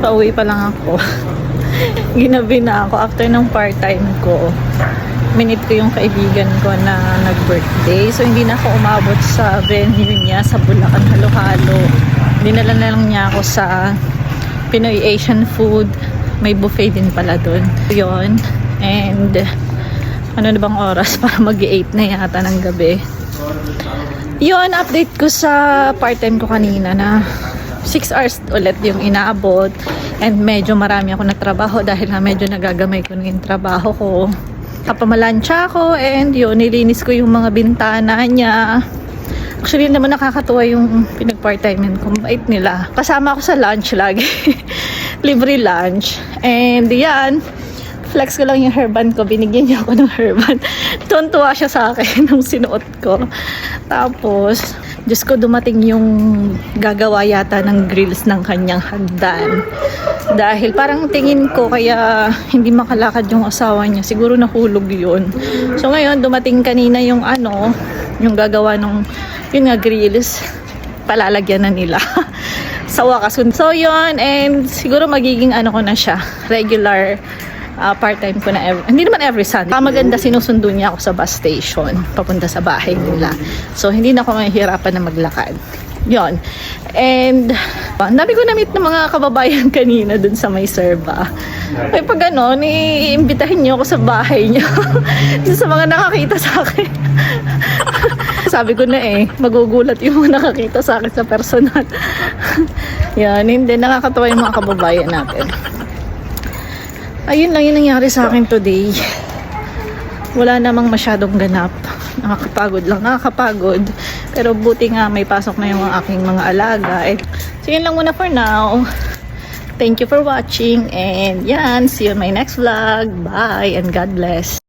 Pauwi pa lang ako. Ginabi na ako after ng part-time ko. Minute ko yung kaibigan ko na nag-birthday. So, hindi na ako umabot sa venue niya sa Bulacan Halo-Halo. Dinala na lang niya ako sa Pinoy Asian food. May buffet din pala dun. Yun. And, ano na bang oras? Para mag-8 na yata ng gabi. Yun, update ko sa part-time ko kanina na 6 hours ulit yung inaabot and medyo marami ako nagtrabaho dahil nga medyo nagagamay ko na yung trabaho ko. Kapamalansya ako and yun, nilinis ko yung mga bintana niya. Actually naman nakakatuwa yung pinag-part-time ko. Bait nila. Kasama ako sa lunch lagi. Libre lunch. And yan, flex ko lang yung hairband ko. Binigyan niya ako ng hairband. Tuntua siya sa akin nung sinuot ko. Tapos, Diyos ko, dumating yung gagawa yata ng grills ng kanyang hagdan. Dahil parang tingin ko kaya hindi makalakad yung asawa niya. Siguro nahulog yun. So ngayon, dumating kanina yung ano, yung gagawa ng, yun nga, grills. Palalagyan na nila. sa wakas. So yun, and siguro magiging ano ko na siya, regular ah, part-time ko na every, hindi naman every Sunday. Ah, maganda sinusundo niya ako sa bus station, papunta sa bahay nila. So, hindi na ako mahihirapan na maglakad. Yon. And, ang dami ko na-meet ng mga kababayan kanina dun sa may serba. Ay, pag ano, iimbitahin niyo ako sa bahay niyo. sa mga nakakita sa akin. Sabi ko na eh, magugulat yung mga nakakita sa akin sa personal. Yan, hindi, nakakatawa yung mga kababayan natin. Ayun lang yung nangyari sa akin today. Wala namang masyadong ganap. Nakakapagod lang, nakakapagod. Pero buti nga may pasok na yung aking mga alaga. Eh, so yun lang muna for now. Thank you for watching and yan, see you in my next vlog. Bye and God bless.